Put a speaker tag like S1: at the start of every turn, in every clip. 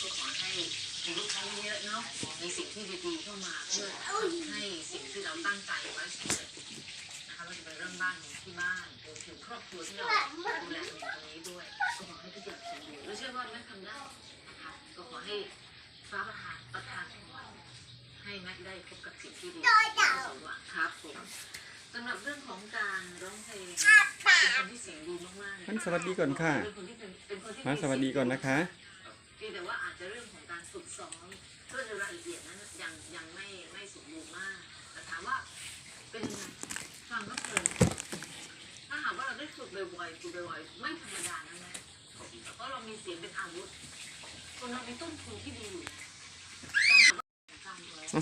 S1: ก็ขอให้มีลูกค้าเยอะๆเนาะมีสิ่งที่ดีๆเข้ามาเพื่อทำให้สิ่งที่เราตั้งใจไว้สำเร็จนะคะเราจะเป็นเรื่องบ้านของที่บ้านรวมถึงครอบครัวที่เราดูแลกันอยู่ตรงนี้ด้วย ก็ขอให้ทุกอย่างสมบูรณ์และเชื่อว่าแม่ทำได้นะคะก็ขอให้ฟ้าประทานประทานพรให้แม่ได้พบกับสิ่งที่ดีสมหวังครับผมสำหรับเรื่องของการร้องเพลงเป็นคนที่เสียงดีมากๆเลย
S2: งั้นสวัสดีก่อนค่ะ
S1: เป็นคนที่เป็นเป็นคนที่
S2: มาสวัสดีก่อนนะคะ
S1: เพี ยงแต่ว่าอาจจะเรื่องของการฝึกซ้อมเพื่อในรายละเอียดนั้นยังยังไม่ไม่สมบูรณ์มาก แต่ถามว่าเป็นยังไงฟังก็เพลินถ้าหากว่าเราได้ฝึกบ่อยๆฝึกบ่อยๆไม่ธรรมดานะแม่เพราะเรามีเสียงเป็นอาวุธคนเรามีต้นทุนที่ดีอยู่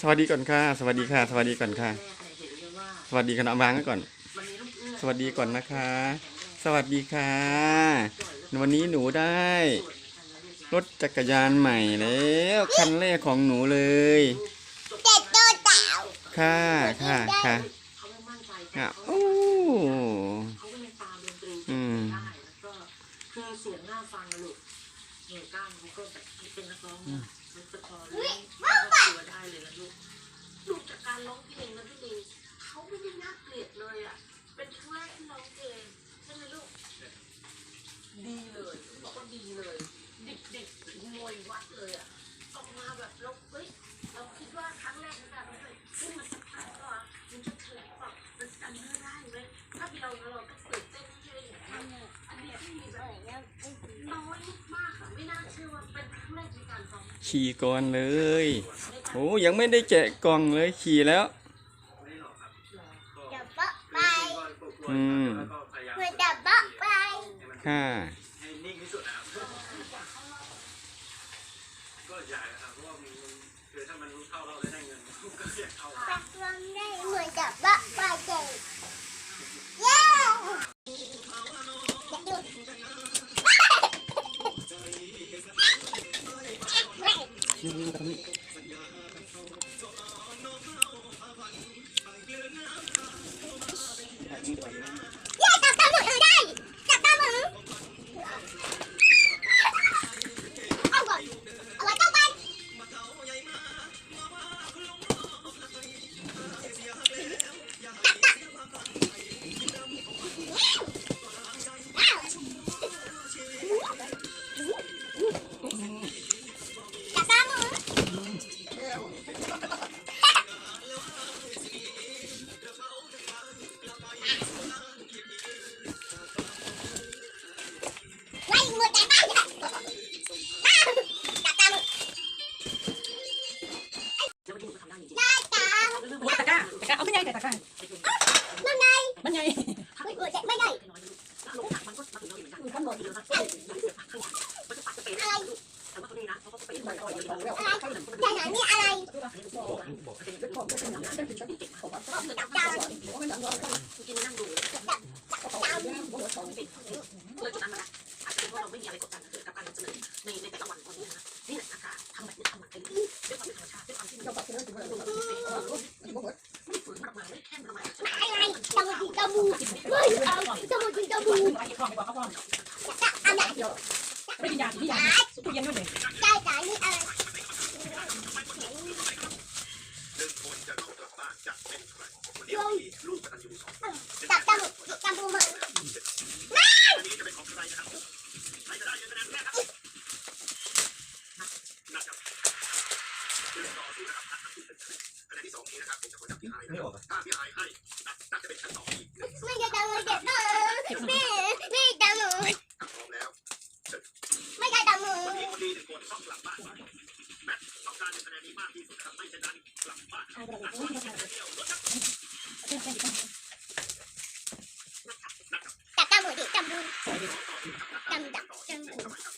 S2: สวัสดีก่อนค่ะ สวัสดีค่ะ สวัสดีก่อนค่ะ สวัสดีกันเอาวางก่อน สวัสดีก่อนนะคะ สวัสดีค่ะ วันนี้หนูได้ รถจักรยานใหม่แล้วคันแรกของหนูเลย
S3: เด็กโตเต่า
S2: ค่ะค่ะค่ะ
S1: เขาไม่มั่นใจแต่
S2: อะ
S1: เขา
S2: โอ้
S1: เขาก็ยังตามดนตรี
S2: อืม
S1: ได้แล้วก็คือเสียงน่าฟังนะลูกเหนื่อยกล้ามเขาก็แบบเป็นนักร้องนะมันจะพอเลี้ยงครอบครัวได้เลยนะลูกลูกจากการร้องเพลงนะพี่ดีเขาไม่ได้น่าเกลียดเลยอะเป็นครั้งแรกที่ร้องเพลงใช่ไหมลูกดีเลยบอกว่าดีเลย ดิบดิบมวยวัดเลยอะออกมาแบบเราเฮ้ยเราคิดว่าครั้งแรกนะแบบเฮ้ยซึ่งมันสักพักก็มันจะแถลงแบบมันจำไม่ได้ไหมถ้าเป็นเราเราก็ตื่นเต้นที่ได้อย่างนี้อันนี้ที่มีแบบน้อยมากค่ะไม่น่าเชื่อว่าเป็นครั้งแรกในการฟัง
S2: ขี่ก่อนเลยโอ้ยังไม่ได้แกะกล่องเลยขี่แล้ว
S3: เดี๋ยวเบาะไป
S2: อืม
S3: เมื่อเดี๋ยวเบาะไป
S2: ค่ะ
S4: ให้นิ่งที่สุดนะครับ ใหญ่นะครับเพราะว่ามันคือถ้ามันรู้เท่าเราได้เงินก็อยากเข้า
S3: ปักลมได้เหมือนกับว่าปลาเจ๋งเย้นี่นี่ต
S1: รง
S5: นี้
S3: มัน
S5: ใหญ่
S3: เฮ้ยเด็กไม่ได้
S1: ลงถังมันก็มาถึงเราเหมือนกัน
S5: อยู่ข้างบน
S1: เดี๋ยวนะข้างหลังมันจะปัดจะเป็นแต่ว่าเขาดีนะเขาก็เป็นบ่อยๆเดี๋ยวเรา
S3: ใจไหนนี่อะไร
S1: จับจานกินนั่งดูเลยจุดนั้นมาอาจจะเป็นเพราะเราไม่มีอะไรกดดันเกิดกับการนำเสนอในในแต่ละวันวันนี้นะนี่แหละอาการทำแบบนี้ทำแบบนี้ด้วยความเป็นธรรมชาติด้วยความที่เราแบบไม่ฝืนมากมายไม่แค่ทำไม
S3: อะไรจมูกจมูกเฮ้ยเอาจมูกจมูก
S5: ไปคลองไปบอกเขาคลอง
S3: เอาไหน
S5: ไม่กินยาที่ยาตู้เย็นด้วยเลย
S3: ใจจ๋านี่อะไร
S4: หนึ่งคนจะต้องกลับบ้านจะเป็นใครคนเดียวที่ลูกกตัญญูสองคน
S3: จับจมูกจมูกมัน
S4: อันนี้จะเป็นของใครนะครับใครจะได้เงินคะแนนแรกครับนะครับเรื่องต่อสู้นะครับคะแนนที่สองนี้นะครับผมจะคนจับพี่ ไม่ออกถ้าพี่ไอ้ให้น่าจะเป็นชั้นสองอีก
S3: ไม่จะจมูกเจ็บแม่ไม่จมูก
S4: พร้อมแล้ว
S3: ไม่ใช่จมู
S4: วัน
S3: ก
S4: นี้คนดีหนึ่งคนต้องกลับบ้านไปแมทต้องการคะแนนนี้มากที่สุดครับไม่เช่นนั้นกลับบ้าน
S3: จับจมูกดิจมูกจมูกจับจมูก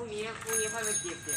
S4: 红米红米还能点点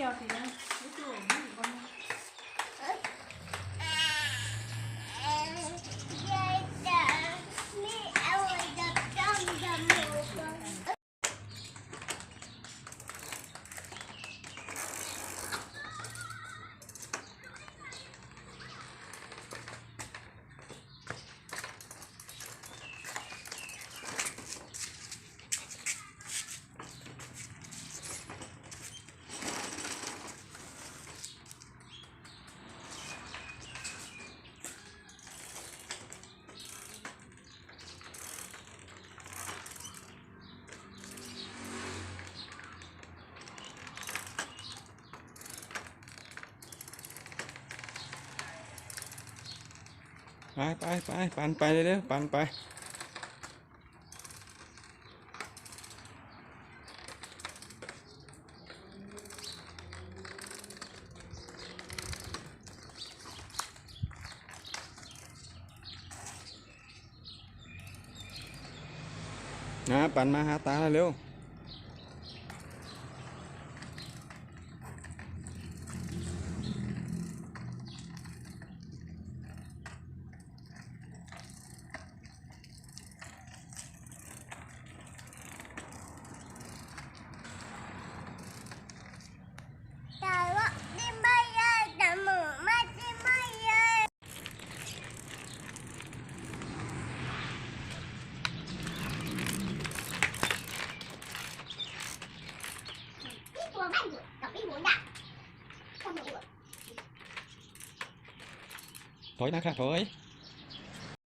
S4: 要别人 thì em cứ. ไปไปไปั่นไปเร็วๆปั่นไปนะปั่นมาหาตา
S3: เร็ว ถอย
S6: นะ
S2: ครั
S6: บ
S2: ถอย